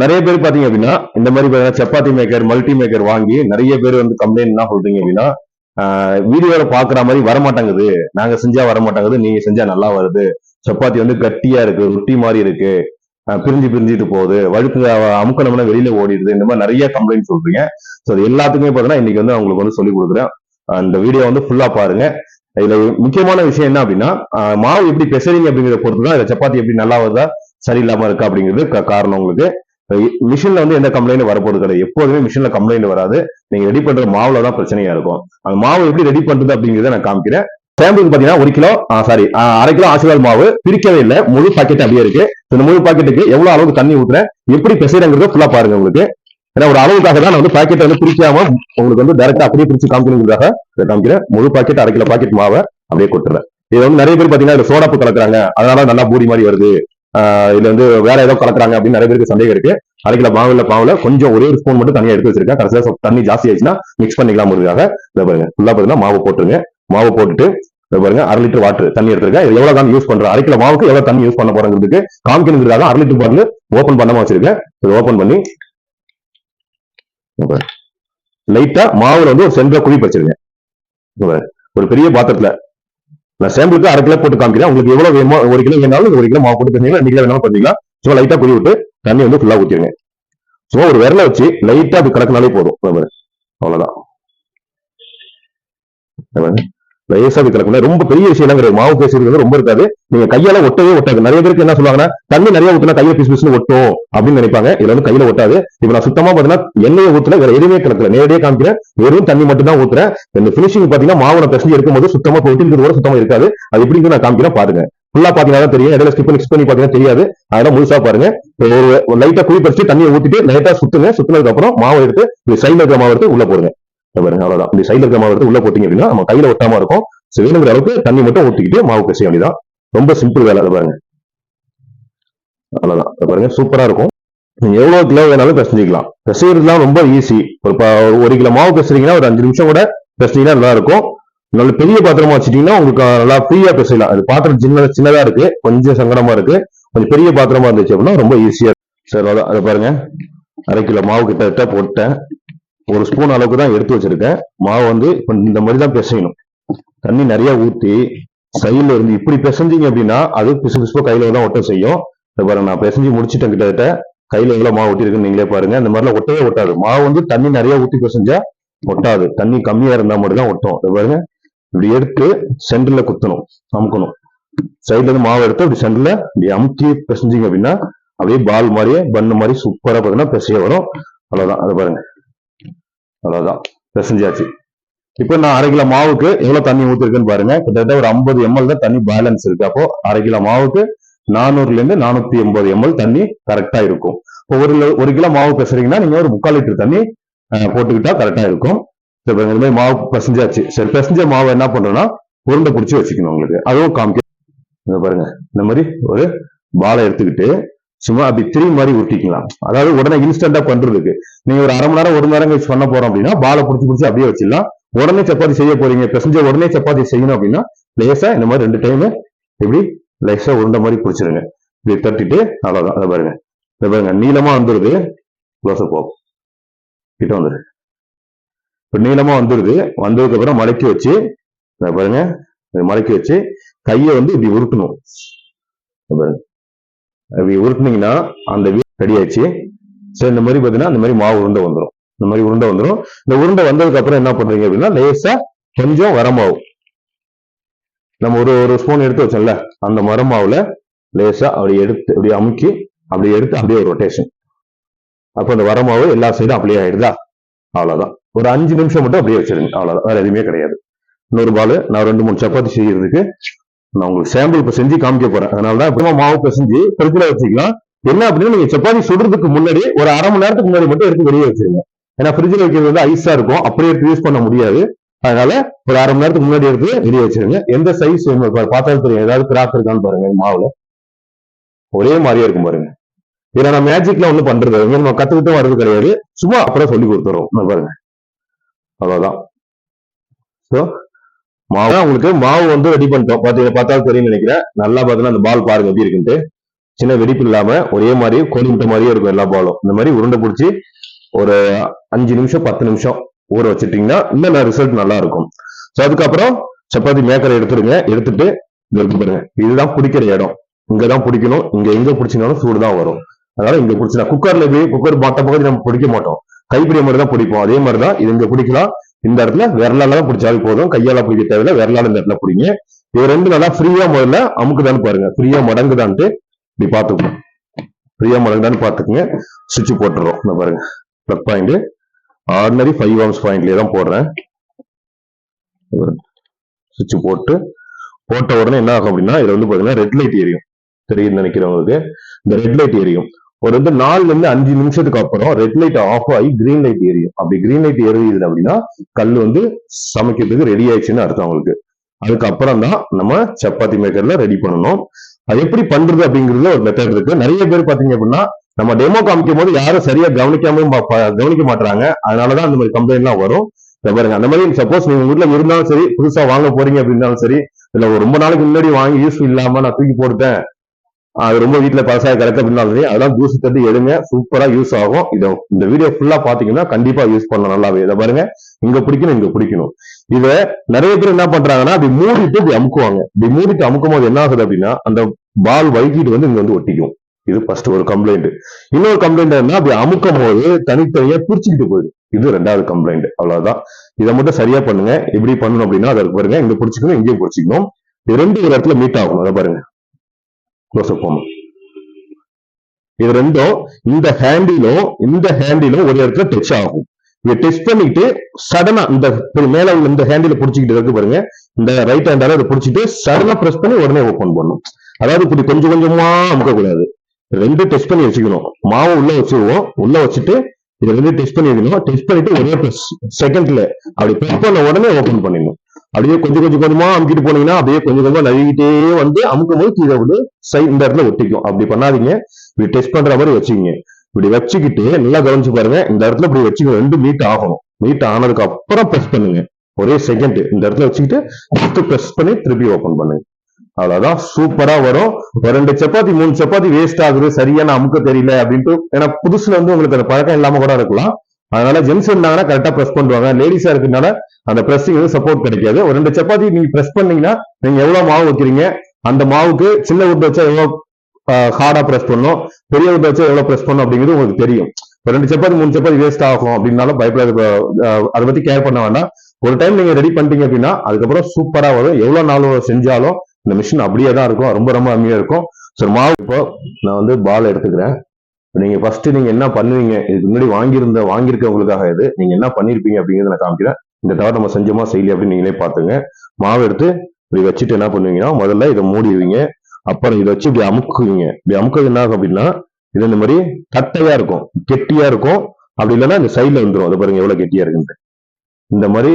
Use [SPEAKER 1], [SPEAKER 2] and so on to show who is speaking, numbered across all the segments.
[SPEAKER 1] நிறைய பேர் பாத்தீங்க அப்படின்னா இந்த மாதிரி பாத்தீங்கன்னா சப்பாத்தி மேக்கர் மல்டி மேக்கர் வாங்கி நிறைய பேர் வந்து கம்ப்ளைண்ட் என்ன சொல்றீங்க அப்படின்னா வீடியோல பாக்குற மாதிரி வரமாட்டேங்குது. நாங்க செஞ்சா வரமாட்டேங்குது நீங்க செஞ்சா நல்லா வருது. சப்பாத்தி வந்து கட்டியா இருக்கு ரொட்டி மாதிரி இருக்கு. பிரிஞ்சு பிரிஞ்சுட்டு போகுது. வழுக்கு அமுக்கணும்னா வெளியில ஓடிடுது. இந்த மாதிரி நிறைய கம்ப்ளைண்ட் சொல்றீங்க. ஸோ அது எல்லாத்துக்குமே பார்த்தீங்கன்னா இன்னைக்கு வந்து அவங்களுக்கு வந்து சொல்லி கொடுக்குறேன். அந்த வீடியோ வந்து ஃபுல்லா பாருங்க. இதுல முக்கியமான விஷயம் என்ன அப்படின்னா மாவு எப்படி பெசறீங்க அப்படிங்கிறத பொறுத்து தான் இதுல சப்பாத்தி எப்படி நல்லா வருதா சரியில்லாம இருக்கா அப்படிங்கிறது காரணம் உங்களுக்கு. மிஷின்ல வந்து எந்த கம்ப்ளைண்ட் வரப்போறது கிடையாது. எப்போதுமே மிஷின்ல கம்ப்ளைண்ட் வராது. நீங்க ரெடி பண்ற மாவுல தான் பிரச்சனையா இருக்கும். அந்த மாவு எப்படி ரெடி பண்றது அப்படிங்கிறத நான் காமிக்கிறேன். சாம்பிளுக்கு பாத்தீங்கன்னா ஒரு கிலோ சாரி அரை கிலோ ஆசிர்வாத் மாவு பிரிக்கவே இல்லை. முழு பாக்கெட் அப்படியே இருக்கு. இந்த முழு பாக்கெட்டுக்கு எவ்வளவு அளவுக்கு தண்ணி ஊத்துறேன்? எப்படி பெசைறங்கிறத ஃபுல்லா பாருங்க உங்களுக்கு. ஏன்னா ஒரு அளவுக்காக தான் நான் வந்து பாக்கெட் வந்து பிரிக்காம உங்களுக்கு வந்து டேரக்டா அப்படியே பிரிச்சு காமிக்கணுங்கிறதுக்காக இதை காமிக்கிறேன். முழு பாக்கெட் அரை கிலோ பாக்கெட் மாவை அப்படியே கொட்டுறேன் இது வந்து நிறைய பேர் பாத்தீங்கன்னா சோடாப்பு கலக்குறாங்க. அதனால நல்லா பூரி மாதிரி வருது. இதுல வந்து வேற ஏதோ கலக்குறாங்க அப்படின்னு நிறைய பேருக்கு சந்தேகம் இருக்கு. அரை கிலோ மாவுல பாவுல கொஞ்சம் ஒரே ஒரு ஸ்பூன் மட்டும் தனியா எடுத்து வச்சிருக்கேன். கடைசியா தண்ணி ஜாஸ்தி ஆயிடுச்சுன்னா மிக்ஸ் பண்ணிக்கலாம் முருகாக இதை பாருங்க. ஃபுல்லா பாத்தீங்கன்னா மாவு போட்டுருங்க. மாவு போட்டுட்டு இதை பாருங்க அரை லிட்டர் வாட்டர் தண்ணி எடுத்திருக்கேன். இது எவ்வளவு தான் யூஸ் பண்றேன் அரை கிலோ மாவுக்கு எவ்வளவு தண்ணி யூஸ் பண்ண போறேங்கிறதுக்கு காமிக்கணுங்கிறதுக்காக அரை லிட்டர் பாட்டில் ஓபன் பண்ணாம வச்சிருக்கேன். இதை ஓப்பன் பண்ணி லைட்டா மாவுல வந்து ஒரு சென்ற குழி வச்சிருங்க ஒரு பெரிய பாத்திரத்துல நான் சாம்பிளுக்கு அரை கிலோ போட்டு காமிக்கிறேன். உங்களுக்கு எவ்வளவு வேணுமோ ஒரு கிலோ வேணாலும் ஒரு கிலோ மாவு போட்டு தந்தீங்கன்னா ரெண்டு கிலோ வேணாலும் பண்ணிக்கலாம் சும்மா லைட்டா குழி விட்டு தண்ணி வந்து ஃபுல்லா ஊத்திருங்க சும்மா ஒரு விரல வச்சு லைட்டா அது கலக்கினாலே போதும். அவ்வளவுதான். இங்க பாருங்க. ரொம்ப பெரிய விஷயம் கிடையாது மாவு பேசுறது ரொம்ப இருக்காது. நீங்க கையால ஒட்டவே ஒட்டாது. நிறைய பேருக்கு என்ன சொல்லுவாங்கன்னா தண்ணி நிறைய ஊத்துனா கையில பிசு பிசுன்னு ஒட்டும் அப்படின்னு நினைப்பாங்க. இதுல வந்து கையில ஒட்டாது. இப்ப நான் சுத்தமா பாத்தீங்கன்னா எண்ணெயை ஊத்துல வேற எதுவுமே கலக்கல நேரடியாக காமிக்கிறேன். வெறும் தண்ணி மட்டும் தான் ஊத்துறேன். இந்த பினிஷிங் பாத்தீங்கன்னா மாவு நான் இருக்கும் எடுக்கும்போது சுத்தமா போயிட்டு கூட சுத்தமா இருக்காது. அது எப்படின்னு நான் காமிக்கிறேன் பாருங்க. ஃபுல்லா பாத்தீங்கன்னா தெரியும். இடையில ஸ்கிப் பண்ணி பண்ணி பாத்தீங்கன்னா தெரியாது. அதெல்லாம் முழுசா பாருங்க. ஒரு லைட்டா குழி பறிச்சு தண்ணியை ஊத்திட்டு லைட்டா சுத்துங்க. சுத்தினதுக்கு அப்புறம் மாவு எடுத்து சைடுல இருக்கிற மாவு எடுத்து உள்ள போடுங்க. பாருங்க அவ்வளவுதான். இப்படி சைடுல இருக்கிற மாவு எடுத்து உள்ள போட்டீங்க அப்படின்னா நம்ம கையில ஒட்டாம இருக்கும். So, வேணுங்கிற அளவுக்கு தண்ணி மட்டும் ஊத்திக்கிட்டு மாவு பிசைய வேண்டியதான் ரொம்ப சிம்பிள் வேலை அதை பாருங்க. அவ்வளவுதான். பாருங்க சூப்பரா இருக்கும். நீங்க எவ்வளவு கிலோ வேணாலும் பிசைஞ்சிக்கலாம் பிசைறதுலாம் ரொம்ப ஈஸி ஒரு ஒரு கிலோ மாவு பிசைறீங்கன்னா ஒரு அஞ்சு நிமிஷம் கூட பிசைஞ்சீங்கன்னா நல்லா இருக்கும். நல்ல பெரிய பாத்திரமா வச்சுட்டீங்கன்னா உங்களுக்கு நல்லா ஃப்ரீயா பிசையலாம் அது பாத்திரம் சின்ன சின்னதா இருக்கு. கொஞ்சம் சங்கடமா இருக்கு. கொஞ்சம் பெரிய பாத்திரமா இருந்துச்சு அப்படின்னா ரொம்ப ஈஸியா சரி அதை பாருங்க. அரை கிலோ மாவு கிட்ட போட்டேன். ஒரு ஸ்பூன் அளவுக்கு தான் எடுத்து வச்சிருக்கேன். மாவு வந்து இப்போ இந்த மாதிரி தான் பிசையணும். தண்ணி நிறைய ஊத்தி சைடுல இருந்து இப்படி பிசைஞ்சிங்க அப்படின்னா அது பிசு பிசுப்போ கையில தான் ஒட்ட செய்யும். இதை பாருங்க நான் பிசைஞ்சு முடிச்சிட்டேன் கிட்டத்தட்ட. கையில எவ்வளோ மாவு ஒட்டிருக்குன்னு நீங்களே பாருங்க. இந்த மாதிரிலாம் ஒட்டவே ஒட்டாது. மாவு வந்து தண்ணி நிறைய ஊற்றி பிசைஞ்சா ஒட்டாது. தண்ணி கம்மியா இருந்தா மட்டும் தான் ஒட்டும். இதை பாருங்க இப்படி எடுத்து சென்டர்ல குத்தணும் அமுக்கணும். சைடுல இருந்து மாவு எடுத்து இப்படி சென்டர்ல இப்படி அமுக்கி பிசைஞ்சிங்க அப்படின்னா அப்படியே பால் மாதிரியே பண்ணு மாதிரி சூப்பரா பார்த்தீங்கன்னா பிசைய வரும். அவ்வளவுதான். அதை பாருங்க. அவ்வளவுதான். பிசைஞ்சாச்சு. இப்போ நான் அரை கிலோ மாவுக்கு எவ்வளவு தண்ணி ஊத்திருக்குன்னு பாருங்க. கிட்டத்தட்ட ஒரு ஐம்பது எம்எல் தான் தண்ணி பேலன்ஸ் இருக்கு. அப்போ அரை கிலோ மாவுக்கு நானூறுல இருந்து நானூத்தி எண்பது எம்எல் தண்ணி கரெக்டா இருக்கும். இப்போ ஒரு ஒரு கிலோ மாவு பிசைறீங்கன்னா நீங்க ஒரு முக்கால் லிட்டர் தண்ணி போட்டுக்கிட்டா கரெக்டா இருக்கும். இந்த மாதிரி மாவு பிசைஞ்சாச்சு. சரி பிசைஞ்ச மாவு என்ன பண்றோம்னா உருண்டை பிடிச்சி வச்சுக்கணும் உங்களுக்கு. அதுவும் காமிக்க பாருங்க இந்த மாதிரி ஒரு பாலை எடுத்துக்கிட்டு சும்மா அப்படி த்ரீ மாதிரி உருட்டிக்கலாம். அதாவது உடனே இன்ஸ்டன்டா பண்றதுக்கு. நீங்க ஒரு அரை மணி நேரம் ஒரு மணி நேரம் கழிச்சு பண்ண போறோம் அப்படின்னா பாலை பிடிச்சி பிடிச்சி அப்படியே வச்சிடலாம். உடனே சப்பாத்தி செய்ய போறீங்க. பிசைஞ்ச உடனே சப்பாத்தி செய்யணும் அப்படின்னா லேசா இந்த மாதிரி ரெண்டு டைம் இப்படி லேசா உருண்டை மாதிரி பிடிச்சிருங்க. இப்படி தட்டிட்டு அவ்வளவுதான். அதை பாருங்க. இதை பாருங்க. நீளமா வந்துருது. க்ளோஸ் போகும். கிட்ட வந்துரு. இப்ப நீளமா வந்துருது. வந்ததுக்கு அப்புறம் மடக்கி வச்சு பாருங்க. மடக்கி வச்சு கையை வந்து இப்படி உருட்டணும். பாருங்க. உருட்டுனீங்கன்னா அந்த ரெடி ஆயிடுச்சு. சரி இந்த மாதிரி பாத்தீங்கன்னா இந்த மாதிரி மாவு உருண்டை வந்துடும் இந்த மாதிரி உருண்டை வந்துடும் இந்த உருண்டை வந்ததுக்கு அப்புறம் என்ன பண்றீங்க அப்படின்னா லேசா கொஞ்சம் வரமாவு. நம்ம ஒரு ஒரு ஸ்பூன் எடுத்து வச்சோம்ல அந்த மரமாவுல லேசா அப்படி எடுத்து அப்படி அமுக்கி அப்படி எடுத்து அப்படியே ஒரு ரொட்டேஷன் அப்போ அந்த வரமாவு எல்லா சைடும் அப்படியே ஆயிடுதா? அவ்வளவுதான். ஒரு அஞ்சு நிமிஷம் மட்டும் அப்படியே வச்சிருங்க. அவ்வளவுதான். வேற எதுவுமே கிடையாது. இன்னொரு பால் நான் ரெண்டு மூணு சப்பாத்தி செய்யறதுக்கு நான் உங்களுக்கு சாம்பிள் இப்ப செஞ்சு காமிக்க போறேன். அதனால தான் இப்போ மாவு பிசைஞ்சு ஃப்ரிட்ஜில் வச்சுக்கலாம். என்ன அப்படின்னா நீங்க சப்பாத்தி சுடுறதுக்கு முன்னாடி ஒரு அரை மணி நேரத்துக்கு முன்னாடி மட்டும் எடுத்து வெளியே வச்சிருங்க. ஏன்னா ஃப்ரிட்ஜில் வைக்கிறது வந்து ஐஸா இருக்கும். அப்படியே எடுத்து யூஸ் பண்ண முடியாது. அதனால ஒரு அரை மணி நேரத்துக்கு முன்னாடி எடுத்து வெளியே வச்சிருங்க. எந்த சைஸ் பார்த்தாலும் தெரியும். ஏதாவது கிராக் இருக்கான்னு பாருங்க மாவுல. ஒரே மாதிரியே இருக்கும் பாருங்க. இதை நான் மேஜிக்ல ஒண்ணும் பண்றது நம்ம கத்துக்கிட்டும் வர்றது கிடையாது. சும்மா அப்புறம் சொல்லி கொடுத்துறோம் பாருங்க. அவ்வளவுதான். ஸோ மாவு உங்களுக்கு மாவு வந்து ரெடி பண்ணிட்டோம். பாத்தீங்க பார்த்தாலும் தெரியும் நினைக்கிறேன். நல்லா பார்த்தீங்கன்னா அந்த பால் பாருங்க எப்படி இருக்குன்ட்டு. சின்ன வெடிப்பு இல்லாம ஒரே மாதிரி கோழி முட்டை மாதிரியே இருக்கும் எல்லா பாலும். இந்த மாதிரி உருண்டை பிடிச்சி ஒரு அஞ்சு நிமிஷம் பத்து நிமிஷம் ஊற வச்சிட்டீங்கன்னா இன்னும் ரிசல்ட் நல்லா இருக்கும். ஸோ அதுக்கப்புறம் சப்பாத்தி மேக்கரை எடுத்துருங்க எடுத்துட்டு இது இருக்கு பாருங்க. இதுதான் பிடிக்கிற இடம். இங்கதான் பிடிக்கணும். இங்க எங்க பிடிச்சினாலும் சூடு தான் வரும். அதனால இங்க பிடிச்சினா குக்கர்ல போய் குக்கர் மற்ற பகுதி நம்ம பிடிக்க மாட்டோம். கைப்பிடிய மாதிரி தான் பிடிப்போம். அதே மாதிரி தான் இது இங்க பிடிக்கலாம். இந்த இடத்துல விரலால தான் பிடிச்சாலும் போதும். கையால பிடிக்க தேவையில்ல. விரலால இந்த இடத்துல பிடிங்க. இது ரெண்டு நல்லா ஃப்ரீயா முதல்ல அமுக்குதான்னு பாருங்க. ஃப்ரீயா மடங்குதான்ட்டு இப்படி பாத்துக்கணும் ஃப்ரீயா மடங்குதான்னு பாத்துக்குங்க சுவிட்ச் போட்டுறோம். இந்த பாருங்க. Plug point ordinary five amps பாயிண்ட்லயே தான் போடுறேன். சுவிட்ச் போட்டு போட்ட உடனே என்ன ஆகும் அப்படின்னா இதுல வந்து பாத்தீங்கன்னா ரெட் லைட் எரியும். தெரியுதுன்னு நினைக்கிறவங்களுக்கு. இந்த ரெட் லைட் எரியும். ஒரு வந்து நாலுல இருந்து அஞ்சு நிமிஷத்துக்கு அப்புறம் ரெட் லைட் ஆஃப் ஆகி கிரீன் லைட் எரியும் அப்படி கிரீன் லைட் எரியுது அப்படின்னா கல் வந்து சமைக்கிறதுக்கு ரெடி ஆயிடுச்சுன்னு அர்த்தம் அவங்களுக்கு. அதுக்கப்புறம் தான் நம்ம சப்பாத்தி மேக்கர்ல ரெடி பண்ணணும். அது எப்படி பண்றது அப்படிங்கிறதுல ஒரு மெத்தட் இருக்கு. நிறைய பேர் பாத்தீங்க அப்படின்னா நம்ம டெமோ காமிக்கும் போது யாரும் சரியா கவனிக்காம பா- பா- கவனிக்க மாட்டாங்க அதனாலதான் அந்த மாதிரி கம்ப்ளைண்ட் எல்லாம் வரும். பாருங்க அந்த மாதிரி சப்போஸ் நீங்க வீட்டுல இருந்தாலும் சரி புதுசா வாங்க போறீங்க அப்படின்னாலும் சரி இல்ல ஒரு ரொம்ப நாளைக்கு முன்னாடி வாங்கி யூஸ் இல்லாம நான் தூக்கி போட்டேன் அது ரொம்ப வீட்டில் பழசாக கிடக்கு அப்படின்னாலும் அதெல்லாம் தூசி தட்டி எடுங்க. சூப்பரா யூஸ் ஆகும். இதை இந்த வீடியோ ஃபுல்லா பாத்தீங்கன்னா கண்டிப்பா யூஸ் பண்ணலாம் நல்லாவே. இதை பாருங்க. இங்க பிடிக்கணும் இங்க பிடிக்கணும். இத நிறைய பேர் என்ன பண்றாங்கன்னா அப்படி மூடிட்டு இப்படி அமுக்குவாங்க. இப்படி மூடிட்டு அமுக்கும் போது என்ன ஆகுது அப்படின்னா அந்த பால் வழுக்கிட்டு வந்து இங்க வந்து ஒட்டிக்கும். இது ஃபர்ஸ்ட் ஒரு கம்ப்ளைண்ட் இன்னொரு கம்ப்ளைண்ட் என்ன அப்படி அமுக்கும் போது தனித்தனியா பிரிச்சுக்கிட்டு போயிடும். இது ரெண்டாவது கம்ப்ளைண்ட் அவ்வளவுதான். இதை மட்டும் சரியா பண்ணுங்க. எப்படி பண்ணணும் அப்படின்னா அதை பாருங்க. இங்க பிடிச்சிக்கணும் இங்கேயும் பிடிச்சிக்கணும். இது ரெண்டு ஒரு இடத்துல மீட் ஆகும் அதை பாருங்க. க்ளோஸ் அப் இது ரெண்டும் இந்த ஹேண்டிலும் இந்த ஹேண்டிலும் ஒரு இடத்துல டச் ஆகும். இதை டெஸ்ட் பண்ணிட்டு சடனா இந்த மேல உள்ள இந்த ஹேண்டில பிடிச்சிக்கிட்டு இருக்கு பாருங்க. இந்த ரைட் ஹேண்டால அதை புடிச்சிட்டு சடனா பிரஸ் பண்ணி உடனே ஓபன் பண்ணும் அதாவது இப்படி கொஞ்சம் கொஞ்சமா அமுக்க கூடாது ரெண்டு டெஸ்ட் பண்ணி வச்சுக்கணும். மாவு உள்ள வச்சிருவோம். உள்ள வச்சுட்டு இது ரெண்டு டெஸ்ட் பண்ணி வைக்கணும். டெஸ்ட் பண்ணிட்டு ஒரே செகண்ட்ல அப்படி பிரஸ் பண்ண உடனே ஓபன் பண்ணிடணும். அப்படியே கொஞ்சம் கொஞ்சம் கொஞ்சமா அமுக்கிட்டு போனீங்கன்னா அப்படியே கொஞ்சம் கொஞ்சமா நழுவிட்டே வந்து அமுக்கும் போது கீழே வந்து சை இந்த இடத்துல ஒட்டிக்கும். அப்படி பண்ணாதீங்க. இப்படி டெஸ்ட் பண்ற மாதிரி வச்சுக்கிங்க. இப்படி வச்சுக்கிட்டு நல்லா கவனிச்சு பாருங்க. இந்த இடத்துல இப்படி வச்சுக்கணும் ரெண்டு மீட் ஆகணும். மீட் ஆனதுக்கு அப்புறம் ப்ரெஸ் பண்ணுங்க. ஒரே செகண்ட் இந்த இடத்துல வச்சுக்கிட்டு ப்ரெஸ் பண்ணி திருப்பி ஓபன் பண்ணுங்க. அவ்வளவுதான். சூப்பரா வரும். ஒரு ரெண்டு சப்பாத்தி மூணு சப்பாத்தி வேஸ்ட் ஆகுது. சரியான அமுக்க தெரியல அப்படின்ட்டு. ஏன்னா புதுசுல வந்து உங்களுக்கு அந்த பழக்கம் இல்லாம கூட இருக்கலாம். அதனால ஜென்ஸ் இருந்தாங்கன்னா கரெக்டா ப்ரெஸ் பண்ணுவாங்க லேடிஸா இருக்கிறதுனால அந்த பிரஸ்ஸிங் வந்து சப்போர்ட் கிடைக்காது. ஒரு ரெண்டு சப்பாத்தி நீங்க பிரஸ் பண்ணீங்கன்னா நீங்க எவ்வளவு மாவு வைக்கிறீங்க? அந்த மாவுக்கு சின்ன உருட்டை வச்சா எவ்வளவு ஹார்டா பிரஸ் பண்ணும் பெரிய உருட்டை வச்சா எவ்வளவு பிரஸ் பண்ணும் அப்படிங்கிறது உங்களுக்கு தெரியும். ஒரு ரெண்டு சப்பாத்தி மூணு சப்பாத்தி வேஸ்ட் ஆகும் அப்படின்னாலும் பயப்படாத. அதை பத்தி கேர் பண்ண வேண்டாம். ஒரு டைம் நீங்க ரெடி பண்ணிட்டீங்க அப்படின்னா அதுக்கப்புறம் சூப்பரா வரும். எவ்வளவு நாள் செஞ்சாலும் இந்த மிஷின் அப்படியே தான் இருக்கும். ரொம்ப ரொம்ப அருமையா இருக்கும். ஸோ மாவு இப்போ நான் வந்து பால் எடுத்துக்கிறேன். நீங்க ஃபர்ஸ்ட் நீங்க என்ன பண்ணுவீங்க? இதுக்கு முன்னாடி வாங்கியிருந்த வாங்கியிருக்கவங்களுக்காக இது. நீங்க என்ன பண்ணிருப்பீங்க அப்படிங்கறத நான் காமிக்கிறேன். இந்த தவிர நம்ம செஞ்சோமா செய்யல அப்படின்னு நீங்களே பாத்துங்க. மாவு எடுத்து இப்படி வச்சுட்டு என்ன பண்ணுவீங்கன்னா முதல்ல இதை மூடிடுவீங்க. அப்புறம் இதை வச்சு இப்படி அமுக்குவீங்க. இப்படி அமுக்கிறது என்ன ஆகும் அப்படின்னா இது இந்த மாதிரி தட்டையா இருக்கும். கெட்டியா இருக்கும். அப்படி இல்லைன்னா இந்த சைட்ல வந்துரும். அதை பாருங்க எவ்வளவு கெட்டியா இருக்குன்ட்டு. இந்த மாதிரி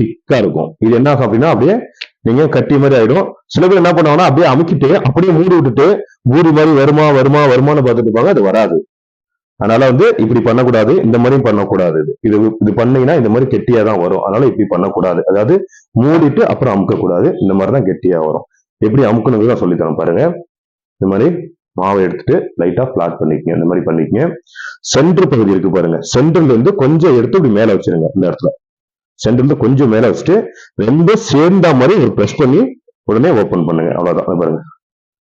[SPEAKER 1] திக்கா இருக்கும். இது என்ன ஆகும் அப்படின்னா அப்படியே நீங்க கட்டி மாதிரி ஆயிடும். சில பேர் என்ன பண்ணுவாங்கன்னா அப்படியே அமுக்கிட்டு அப்படியே மூடி விட்டுட்டு பூரி மாதிரி வருமா வருமா வருமானு பார்த்துட்டு இருப்பாங்க அது வராது. அதனால வந்து இப்படி பண்ணக்கூடாது இந்த மாதிரியும் பண்ணக்கூடாது. இது இது இது பண்ணீங்கன்னா இந்த மாதிரி கெட்டியா தான் வரும். அதனால இப்படி பண்ணக்கூடாது. அதாவது மூடிட்டு அப்புறம் அமுக்க கூடாது இந்த மாதிரி தான் கெட்டியா வரும். எப்படி அமுக்கணுங்கிறத சொல்லித்தரோம் பாருங்க. இந்த மாதிரி மாவை எடுத்துட்டு லைட்டா பிளாட் பண்ணிக்கங்க. இந்த மாதிரி பண்ணிக்கங்க. சென்டர் பகுதி இருக்கு பாருங்க. சென்டர்ல இருந்து கொஞ்சம் எடுத்து இப்படி மேல வச்சிருங்க இந்த இடத்துல. சென்டர்ல இருந்து கொஞ்சம் மேல வச்சுட்டு ரெண்டும் சேர்ந்த மாதிரி ஒரு ப்ரெஸ் பண்ணி உடனே ஓபன் பண்ணுங்க. அவ்வளவுதான். பாருங்க.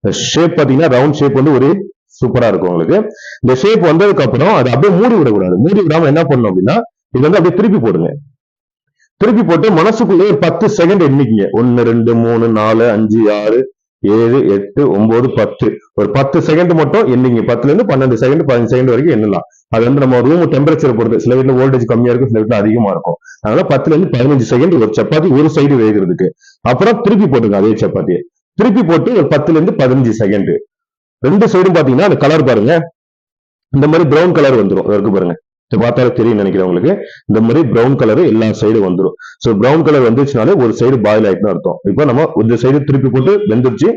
[SPEAKER 1] ஷேப் பாத்தீங்கன்னா ரவுண்ட் ஷேப் வந்து ஒரு சூப்பரா இருக்கும் உங்களுக்கு. இந்த ஷேப் வந்ததுக்கு அப்புறம் அதை அப்படியே மூடி விடக்கூடாது. மூடி விடாம என்ன பண்ணணும் அப்படின்னா இது வந்து அப்படியே திருப்பி போடுங்க. திருப்பி போட்டு மனசுக்குள்ளே ஒரு பத்து செகண்ட் எண்ணிக்கிங்க. ஒன்னு ரெண்டு மூணு நாலு அஞ்சு ஆறு ஏழு எட்டு ஒன்பது பத்து. ஒரு பத்து செகண்ட் மட்டும் எண்ணிங்க பத்துல இருந்து பன்னெண்டு செகண்ட் பதினஞ்சு செகண்ட் வரைக்கும் எண்ணலாம். அது வந்து நம்ம ரூம் டெம்பரேச்சர் பொறுத்து சில வீட்டுல வோல்டேஜ் கம்மியா இருக்கும் சில வீட்டுல அதிகமா இருக்கும். அதனால பத்துல இருந்து பதினஞ்சு செகண்ட் ஒரு சப்பாத்தி ஒரு சைடு வேகிறதுக்கு. அப்புறம் திருப்பி போட்டுங்க அதே சப்பாத்தியை. திருப்பி போட்டு ஒரு பத்துல இருந்து பதினஞ்சு செகண்ட் ரெண்டு சைடும் பாத்தீங்கன்னா அந்த கலர் பாருங்க. இந்த மாதிரி பிரவுன் கலர் வந்துரும். இருக்கு பாருங்க. இது பார்த்தாலே தெரியும் நினைக்கிறேன் உங்களுக்கு. இந்த மாதிரி பிரவுன் கலர் எல்லா சைடும் வந்துரும். சோ பிரவுன் கலர் வந்துச்சுனாலே ஒரு சைடு பாயில் ஆயிட்டுன்னு அர்த்தம். இப்போ நம்ம இந்த சைடு திருப்பி போட்டு வெந்துருச்சு.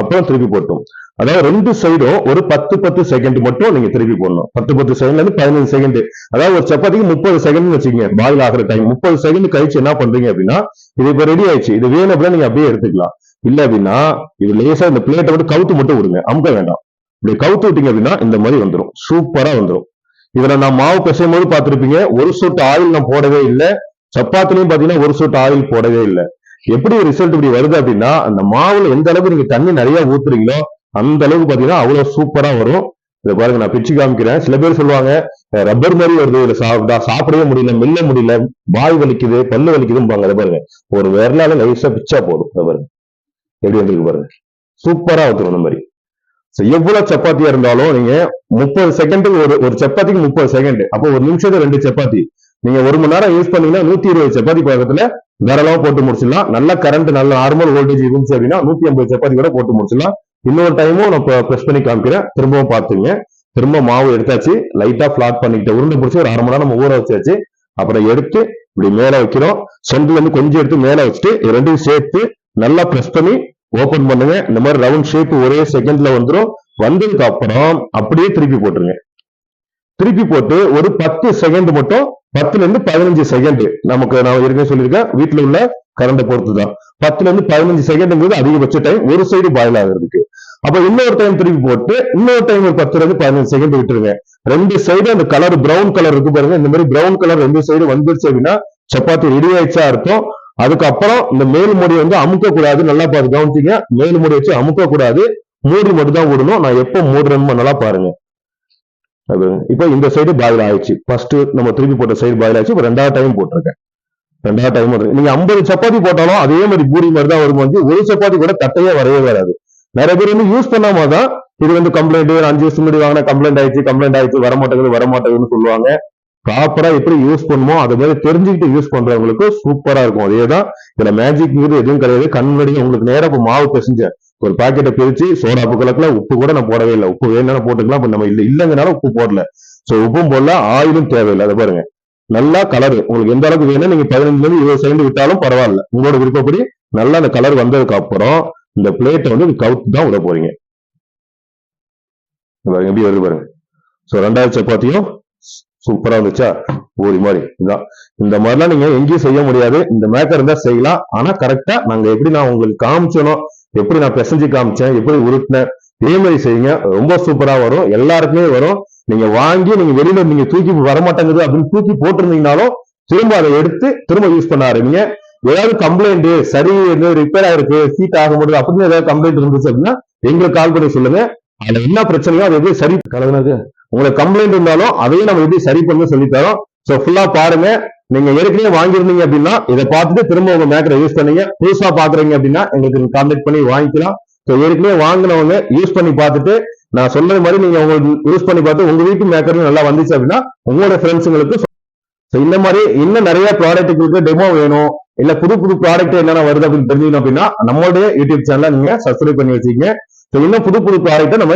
[SPEAKER 1] அப்புறம் திருப்பி போட்டோம். அதாவது ரெண்டு சைடும் ஒரு பத்து பத்து செகண்ட் மட்டும் நீங்க திருப்பி போடணும். பத்து பத்து செகண்ட்ல இருந்து பதினஞ்சு செகண்ட் அதாவது ஒரு சப்பாத்திக்கு முப்பது செகண்ட் வச்சுக்கீங்க. பாயில் ஆகிற டைம் முப்பது செகண்ட் கழிச்சு என்ன பண்றீங்க அப்படின்னா இது இப்ப ரெடி ஆயிடுச்சு. இது வேணும் அப்படின்னா நீங்க அப்படியே எடுத்துக்கலாம். இல்ல அப்படின்னா இது லேசா இந்த பிளேட்டை மட்டும் கவுத்து மட்டும் விடுங்க. அமுக்க வேண்டாம். இப்படி கவுத்து விட்டீங்க அப்படின்னா இந்த மாதிரி வந்துடும் சூப்பரா வந்துடும் இதுல நான் மாவு பிசையும் போது பார்த்திருப்பீங்க ஒரு சொட்டு ஆயில் நான் போடவே இல்லை. சப்பாத்திலையும் பாத்தீங்கன்னா ஒரு சொட்டு ஆயில் போடவே இல்லை. எப்படி ரிசல்ட் இப்படி வருது அப்படின்னா அந்த மாவுல எந்த அளவுக்கு நீங்க தண்ணி நிறைய ஊத்துறீங்களோ அந்த அளவுக்கு பாத்தீங்கன்னா அவ்வளவு சூப்பரா வரும். இதை பாருங்க நான் பிச்சு காமிக்கிறேன். சில பேர் சொல்லுவாங்க ரப்பர் மாதிரி வருது இதுல சாப்பிட்டா சாப்பிடவே முடியல மெல்ல முடியல வாய் வலிக்குது பல்லு வலிக்குதும்பாங்க அதை பாருங்க. ஒரு விரலால லைஸா பிச்சா போதும் பாருங்க. எப்படி வந்துருக்கு பாருங்க. சூப்பரா வந்துடும் இந்த மாதிரி. எவ்வளவு சப்பாத்தியா இருந்தாலும் நீங்க முப்பது செகண்டுக்கு ஒரு ஒரு சப்பாத்திக்கு முப்பது செகண்ட் அப்போ ஒரு நிமிஷத்துக்கு ரெண்டு சப்பாத்தி. நீங்க ஒரு மணி நேரம் யூஸ் பண்ணீங்கன்னா நூத்தி இருபது சப்பாத்தி பக்கத்துல தாராளமா போட்டு முடிச்சிடலாம். நல்ல கரண்ட் நல்ல நார்மல் வோல்டேஜ் இருந்துச்சு அப்படின்னா நூத்தி ஐம்பது சப்பாத்தி கூட போட்டு முடிச்சிடலாம். இன்னொரு டைமும் நான் ப்ரெஸ் பண்ணி காமிக்கிறேன். திரும்பவும் பார்த்துங்க. திரும்ப மாவு எடுத்தாச்சு. லைட்டா ஃபிளாட் பண்ணிக்கிட்டு உருண்டை பிடிச்சி ஒரு அரை மணி நேரம் ஊற வச்சாச்சு. அப்புறம் எடுத்து இப்படி மேல வைக்கிறோம். சென்டர்ல இருந்து கொஞ்சம் எடுத்து மேல வச்சுட்டு ரெண்டும் ரெண்டையும் சேர்த்து நல்லா ப்ரெஸ் பண்ணி ஓபன் பண்ணுங்க. இந்த மாதிரி ரவுண்ட் ஷேப் ஒரே செகண்ட்ல வந்துடும் வந்ததுக்கு அப்புறம் அப்படியே திருப்பி போட்டுருங்க. திருப்பி போட்டு ஒரு பத்து செகண்ட் மட்டும் பத்துல இருந்து பதினஞ்சு செகண்ட் நமக்கு நான் ஏற்கனவே சொல்லியிருக்கேன். வீட்டுல உள்ள கரண்டை பொறுத்து தான் பத்துல இருந்து பதினஞ்சு செகண்ட்ங்கிறது அதிகபட்ச டைம் ஒரு சைடு பாயில் ஆகுறதுக்கு. அப்ப இன்னொரு டைம் திருப்பி போட்டு இன்னொரு டைம் ஒரு பத்துல இருந்து பதினஞ்சு செகண்ட் விட்டுருங்க. ரெண்டு சைடு அந்த கலர் பிரவுன் கலர் இருக்கு பாருங்க. இந்த மாதிரி பிரவுன் கலர் ரெண்டு சைடு வந்துருச்சு அப்படின்னா சப்பாத்தி ரெடி ஆயிடுச்சா அர்த்தம். அதுக்கப்புறம் இந்த மேல் மூடி வந்து அமுக்க கூடாது நல்லா பார்த்து கவனிச்சிங்க மேல் மூடி வச்சு அமுக்க கூடாது மூடி மட்டும் தான் விடணும். நான் எப்போ மூடுறேன்னு நல்லா பாருங்க. அது இப்போ இந்த சைடு பாயில் ஆயிடுச்சு. ஃபர்ஸ்ட் நம்ம திருப்பி போட்ட சைடு பாயில் ஆயிடுச்சு. இப்போ ரெண்டாவது டைம் போட்டிருக்கேன். ரெண்டாவது டைம் போட்டிருக்கேன். நீங்க ஐம்பது சப்பாத்தி போட்டாலும் அதே மாதிரி பூரி மாதிரி தான் வரும் வந்து ஒரு சப்பாத்தி கூட தட்டையே வரவே வராது. நிறைய பேர் வந்து யூஸ் பண்ணாம தான் இது வந்து கம்ப்ளைண்ட் அஞ்சு வருஷம் முன்னாடி வாங்கின கம்ப்ளைண்ட் ஆயிடுச்சு கம்ப்ளைண்ட் ஆயிடுச்சு வர மாட்டேங்குது வர மாட்டேங்குதுன்னு சொல்லுவாங்க ப்ராப்பரா எப்படி யூஸ் பண்ணுமோ அதை மாதிரி தெரிஞ்சுக்கிட்டு யூஸ் பண்றவங்களுக்கு சூப்பரா இருக்கும். அதே தான் இதுல மேஜிக் எதுவும் கிடையாது. கண் முன்னாடி உங்களுக்கு நேரா இப்போ மாவு பிசைஞ்சேன் ஒரு பாக்கெட்டை பிரிச்சு சோடா கலக்கல உப்பு கூட நான் போடவே இல்லை. உப்பு வேணும்னா போட்டுக்கலாம். இப்போ நம்ம இல்லை இல்லைங்கனால உப்பு போடல. சோ உப்பும் போடல ஆயிலும் தேவையில்லை. அதை பாருங்க. நல்லா கலர் உங்களுக்கு எந்த அளவுக்கு வேணும் நீங்க பதினஞ்சுல இருந்து இருபது செகண்ட் விட்டாலும் பரவாயில்ல. உங்களோட விருப்பப்படி நல்லா அந்த கலர் வந்ததுக்கு அப்புறம் இந்த பிளேட்டை வந்து கவுத்து தான் விட போறீங்க. பாருங்க எப்படி வருது பாருங்க. ஸோ ரெண்டாவது சப்பாத்தியும் சூப்பரா இருந்துச்சா? பூரி மாதிரி இதான் இந்த மாதிரிலாம் நீங்க எங்கேயும் செய்ய முடியாது. இந்த மேக்கர் இருந்தா செய்யலாம். ஆனா கரெக்டா நாங்க எப்படி நான் உங்களுக்கு காமிச்சனோ எப்படி நான் பிசைஞ்சு காமிச்சேன் எப்படி உருட்டினேன் இதே மாதிரி செய்யுங்க. ரொம்ப சூப்பரா வரும். எல்லாருக்குமே வரும். நீங்க வாங்கி நீங்க வெளியில நீங்க தூக்கி வரமாட்டேங்குது அப்படின்னு தூக்கி போட்டிருந்தீங்கனாலும் திரும்ப அதை எடுத்து திரும்ப யூஸ் பண்ண ஆரம்பிங்க. ஏதாவது கம்ப்ளைண்ட் சரி ரிப்பேர் ஆயிருக்கு ஹீட் ஆக அப்படின்னு ஏதாவது கம்ப்ளைண்ட் இருந்துச்சு அப்படின்னா எங்களுக்கு கால் பண்ணி சொல்லுங்க. அதுல என்ன பிரச்சனையோ அது எப்படி சரி கலகுனது உங்களுக்கு கம்ப்ளைண்ட் இருந்தாலும் அதையும் நம்ம எப்படி சரி பண்ண சொல்லி தரோம் சோ ஃபுல்லா பாருங்க. நீங்க ஏற்கனவே வாங்கியிருந்தீங்க அப்படின்னா இதை பார்த்துட்டு திரும்ப உங்க மேக்கரை யூஸ் பண்ணீங்க. புதுசா பாக்குறீங்க அப்படின்னா எங்களுக்கு கான்டாக்ட் பண்ணி வாங்கிக்கலாம். சோ ஏற்கனவே வாங்கினவங்க யூஸ் பண்ணி பார்த்துட்டு நான் சொன்னது மாதிரி நீங்க உங்களுக்கு யூஸ் பண்ணி பார்த்து உங்க வீட்டு மேக்கர் நல்லா வந்துச்சு அப்படின்னா உங்களோட ஃப்ரெண்ட்ஸுங்களுக்கு ஸோ இந்த மாதிரி இன்னும் நிறைய ப்ராடக்ட்டுகளுக்கு டெமோ வேணும். இல்ல புது புது ப்ராடக்ட் என்னென்ன வருது அப்படின்னு தெரிஞ்சுக்கணும் அப்படின்னா நம்மளுடைய யூடியூப் சேனலை நீங்க சப்ஸ்கிரைப் பண்ணி வச்சுக்கங்க. ஸோ இன்னும் புது புது ப்ராடக்ட்டை நம்ம